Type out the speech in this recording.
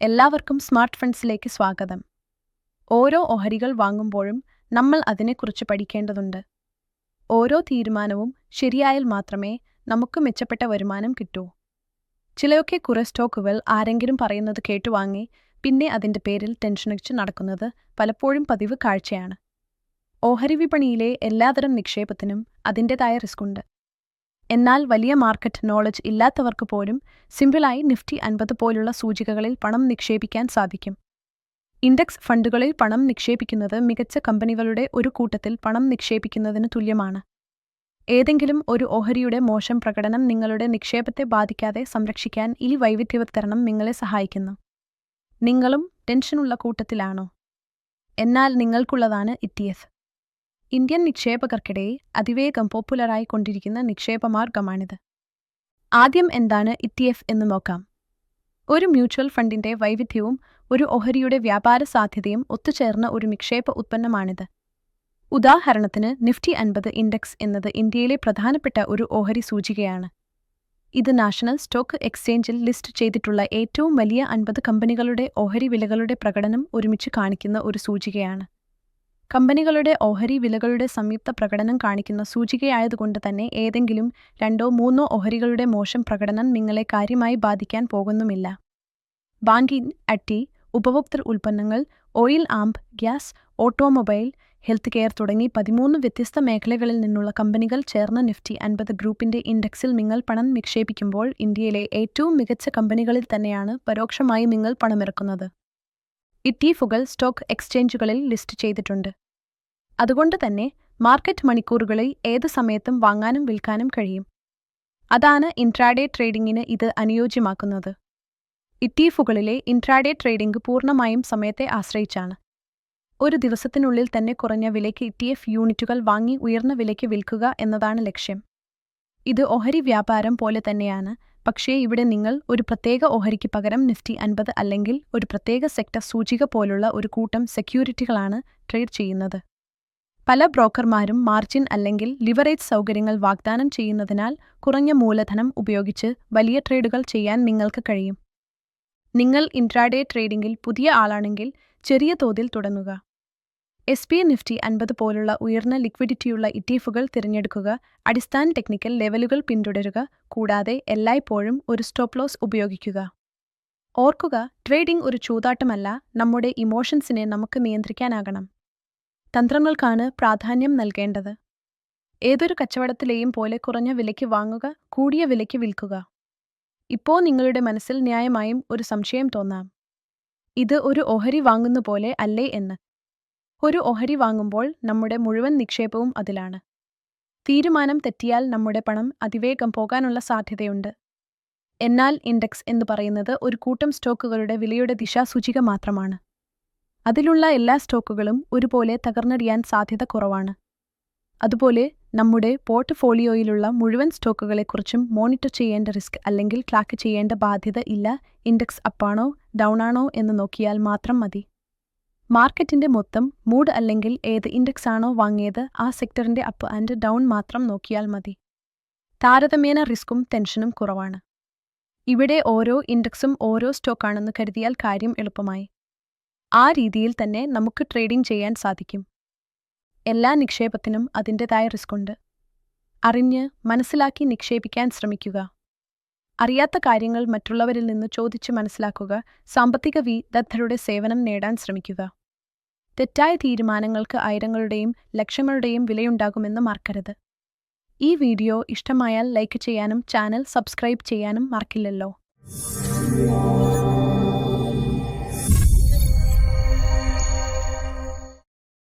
എല്ലാവർക്കും സ്മാർട്ട് ഫ്രണ്ട്സിലേക്ക് സ്വാഗതം. ഓരോ ഓഹരികൾ വാങ്ങുമ്പോഴും നമ്മൾ അതിനെക്കുറിച്ച് പഠിക്കേണ്ടതുണ്ട്. ഓരോ തീരുമാനവും ശരിയായാൽ മാത്രമേ നമുക്ക് മെച്ചപ്പെട്ട വരുമാനം കിട്ടൂ. ചിലയൊക്കെ കുറെ സ്റ്റോക്കുകൾ ആരെങ്കിലും പറയുന്നത് കേട്ടുവാങ്ങി പിന്നെ അതിന്റെ പേരിൽ ടെൻഷനടിച്ച് നടക്കുന്നത് പലപ്പോഴും പതിവ് കാഴ്ചയാണ്. ഓഹരി വിപണിയിലെ എല്ലാതരം നിക്ഷേപത്തിനും അതിന്റെതായ റിസ്ക്കുണ്ട് എന്നാൽ വലിയ മാർക്കറ്റ് നോളജ് ഇല്ലാത്തവർക്ക് പോലും സിമ്പിളായി നിഫ്റ്റി അൻപത് പോലുള്ള സൂചികകളിൽ പണം നിക്ഷേപിക്കാൻ സാധിക്കും. ഇൻഡെക്സ് ഫണ്ടുകളിൽ പണം നിക്ഷേപിക്കുന്നത് മികച്ച കമ്പനികളുടെ ഒരു കൂട്ടത്തിൽ പണം നിക്ഷേപിക്കുന്നതിന് തുല്യമാണ്. ഏതെങ്കിലും ഒരു ഓഹരിയുടെ മോശം പ്രകടനം നിങ്ങളുടെ നിക്ഷേപത്തെ ബാധിക്കാതെ സംരക്ഷിക്കാൻ ഈ വൈവിധ്യവത്കരണം നിങ്ങളെ സഹായിക്കുന്നു. നിങ്ങളും ടെൻഷനുള്ള കൂട്ടത്തിലാണോ? എന്നാൽ നിങ്ങൾക്കുള്ളതാണ് ഇറ്റിഎഫ് ഇന്ത്യൻ നിക്ഷേപകർക്കിടയിൽ അതിവേഗം പോപ്പുലറായി കൊണ്ടിരിക്കുന്ന നിക്ഷേപമാർഗമാണിത്. ആദ്യം എന്താണ് ഇറ്റിഎഫ് എന്ന് നോക്കാം. ഒരു മ്യൂച്വൽ ഫണ്ടിന്റെ വൈവിധ്യവും ഒരു ഓഹരിയുടെ വ്യാപാര സാധ്യതയും ഒത്തുചേർന്ന ഒരു നിക്ഷേപ ഉത്പന്നമാണിത്. ഉദാഹരണത്തിന് നിഫ്റ്റി അൻപത് ഇൻഡെക്സ് എന്നത് ഇന്ത്യയിലെ പ്രധാനപ്പെട്ട ഒരു ഓഹരി സൂചികയാണ്. ഇത് നാഷണൽ സ്റ്റോക്ക് എക്സ്ചേഞ്ചിൽ ലിസ്റ്റ് ചെയ്തിട്ടുള്ള ഏറ്റവും വലിയ അൻപത് കമ്പനികളുടെ ഓഹരി വിലകളുടെ പ്രകടനം ഒരുമിച്ച് കാണിക്കുന്ന ഒരു സൂചികയാണ്. കമ്പനികളുടെ ഓഹരി വിലകളുടെ സംയുക്ത പ്രകടനം കാണിക്കുന്ന സൂചികയായതുകൊണ്ട് തന്നെ ഏതെങ്കിലും രണ്ടോ മൂന്നോ ഓഹരികളുടെ മോശം പ്രകടനം നിങ്ങളെ കാര്യമായി ബാധിക്കാൻ പോകുന്നുമില്ല. ബാങ്കിങ് അട്ടി ഉപഭോക്തൃ ഉൽപ്പന്നങ്ങൾ oil and gas automobile health care തുടങ്ങി പതിമൂന്ന് വ്യത്യസ്ത മേഖലകളിൽ നിന്നുള്ള കമ്പനികൾ ചേർന്ന നിഫ്റ്റി അൻപത് ഗ്രൂപ്പിന്റെ ഇൻഡെക്സിൽ നിങ്ങൾ പണം നിക്ഷേപിക്കുമ്പോൾ ഇന്ത്യയിലെ ഏറ്റവും മികച്ച കമ്പനികളിൽ തന്നെയാണ് പരോക്ഷമായി നിങ്ങൾ പണമിറക്കുന്നത്. ഇറ്റിഎഫുകൾ സ്റ്റോക്ക് എക്സ്ചേഞ്ചുകളിൽ ലിസ്റ്റ് ചെയ്തിട്ടുണ്ട്. അതുകൊണ്ട് തന്നെ മാർക്കറ്റ് മണിക്കൂറുകളിൽ ഏത് സമയത്തും വാങ്ങാനും വിൽക്കാനും കഴിയും. അതാണ് ഇൻട്രാഡേ ട്രേഡിംഗിന് ഇത് അനുയോജ്യമാക്കുന്നത്. ഇറ്റീഫുകളിലെ ഇൻട്രാഡേ ട്രേഡിംഗ് പൂർണമായും സമയത്തെ ആശ്രയിച്ചാണ്. ഒരു ദിവസത്തിനുള്ളിൽ തന്നെ കുറഞ്ഞ വിലയ്ക്ക് ഇറ്റിഎഫ് യൂണിറ്റുകൾ വാങ്ങി ഉയർന്ന വിലയ്ക്ക് വിൽക്കുക എന്നതാണ് ലക്ഷ്യം. ഇത് ഓഹരി വ്യാപാരം പോലെ തന്നെയാണ്. പക്ഷേ ഇവിടെ നിങ്ങൾ ഒരു പ്രത്യേക ഓഹരിക്ക് പകരം നിഫ്റ്റി അൻപത് അല്ലെങ്കിൽ ഒരു പ്രത്യേക സെക്ടർ സൂചിക പോലുള്ള ഒരു കൂട്ടം സെക്യൂരിറ്റികളാണ് ട്രേഡ് ചെയ്യുന്നത്. പല ബ്രോക്കർമാരും മാർജിൻ അല്ലെങ്കിൽ ലിവറേജ് സൗകര്യങ്ങൾ വാഗ്ദാനം ചെയ്യുന്നതിനാൽ കുറഞ്ഞ മൂലധനം ഉപയോഗിച്ച് വലിയ ട്രേഡുകൾ ചെയ്യാൻ നിങ്ങൾക്ക് കഴിയും. നിങ്ങൾ ഇൻട്രാഡേ ട്രേഡിംഗിൽ പുതിയ ആളാണെങ്കിൽ ചെറിയ തോതിൽ തുടങ്ങുക. എസ് പി നിഫ്റ്റി അൻപത് പോലുള്ള ഉയർന്ന ലിക്വിഡിറ്റിയുള്ള ഇറ്റിഎഫുകൾ തിരഞ്ഞെടുക്കുക അടിസ്ഥാന ടെക്നിക്കൽ ലെവലുകൾ പിന്തുടരുക കൂടാതെ എല്ലായ്പ്പോഴും ഒരു സ്റ്റോപ്പ് ലോസ് ഉപയോഗിക്കുക. ഓർക്കുക ട്രേഡിംഗ് ഒരു ചൂതാട്ടമല്ല നമ്മുടെ ഇമോഷൻസിനെ നമുക്ക് നിയന്ത്രിക്കാനാകണം. തന്ത്രങ്ങൾക്കാണ് പ്രാധാന്യം നൽകേണ്ടത്. ഏതൊരു കച്ചവടത്തിലെയും പോലെ കുറഞ്ഞ വിലയ്ക്ക് വാങ്ങുക കൂടിയ വിലയ്ക്ക് വിൽക്കുക. ഇപ്പോൾ നിങ്ങളുടെ മനസ്സിൽ ന്യായമായും ഒരു സംശയം തോന്നാം. ഇത് ഒരു ഓഹരി വാങ്ങുന്ന പോലെ അല്ലേ എന്ന്. ഒരു ഓഹരി വാങ്ങുമ്പോൾ നമ്മുടെ മുഴുവൻ നിക്ഷേപവും അതിലാണ്. തീരുമാനം തെറ്റിയാൽ നമ്മുടെ പണം അതിവേഗം പോകാനുള്ള സാധ്യതയുണ്ട്. എന്നാൽ ഇൻഡെക്സ് എന്ന് പറയുന്നത് ഒരു കൂട്ടം സ്റ്റോക്കുകളുടെ വിലയുടെ ദിശാസൂചിക മാത്രമാണ്. അതിലുള്ള എല്ലാ സ്റ്റോക്കുകളും ഒരുപോലെ തകർന്നടിയാൻ സാധ്യത കുറവാണ്. അതുപോലെ നമ്മുടെ പോർട്ട്ഫോളിയോയിലുള്ള മുഴുവൻ സ്റ്റോക്കുകളെക്കുറിച്ചും മോണിറ്റർ ചെയ്യേണ്ട റിസ്ക് അല്ലെങ്കിൽ ട്രാക്ക് ചെയ്യേണ്ട ബാധ്യത ഇല്ല ഇൻഡെക്സ് അപ്പാണോ ഡൗണാണോ എന്ന് നോക്കിയാൽ മാത്രം മതി. മാർക്കറ്റിന്റെ മൊത്തം മൂഡ് അല്ലെങ്കിൽ ഏത് ഇൻഡെക്സ് ആണോ വാങ്ങിയത് ആ സെക്ടറിന്റെ അപ്പ് ആൻഡ് ഡൗൺ മാത്രം നോക്കിയാൽ മതി. താരതമ്യേന റിസ്ക്കും ടെൻഷനും കുറവാണ്. ഇവിടെ ഓരോ ഇൻഡെക്സും ഓരോ സ്റ്റോക്കാണെന്ന് കരുതിയാൽ കാര്യം എളുപ്പമായി. ആ രീതിയിൽ തന്നെ നമുക്ക് ട്രേഡിംഗ് ചെയ്യാൻ സാധിക്കും. എല്ലാ നിക്ഷേപത്തിനും അതിന്റെതായ റിസ്ക്കുണ്ട് അറിഞ്ഞ് മനസ്സിലാക്കി നിക്ഷേപിക്കാൻ ശ്രമിക്കുക. അറിയാത്ത കാര്യങ്ങൾ മറ്റുള്ളവരിൽ നിന്ന് ചോദിച്ച് മനസ്സിലാക്കുക. സാമ്പത്തിക വിദഗ്ധരുടെ സേവനം നേടാൻ ശ്രമിക്കുക. തെറ്റായ തീരുമാനങ്ങൾക്ക് ആയിരങ്ങളുടെയും ലക്ഷങ്ങളുടെയും വിലയുണ്ടാകുമെന്ന് മറക്കരുത്. ഈ വീഡിയോ ഇഷ്ടമായാൽ ലൈക്ക് ചെയ്യാനും ചാനൽ സബ്സ്ക്രൈബ് ചെയ്യാനും മറക്കില്ലല്ലോ.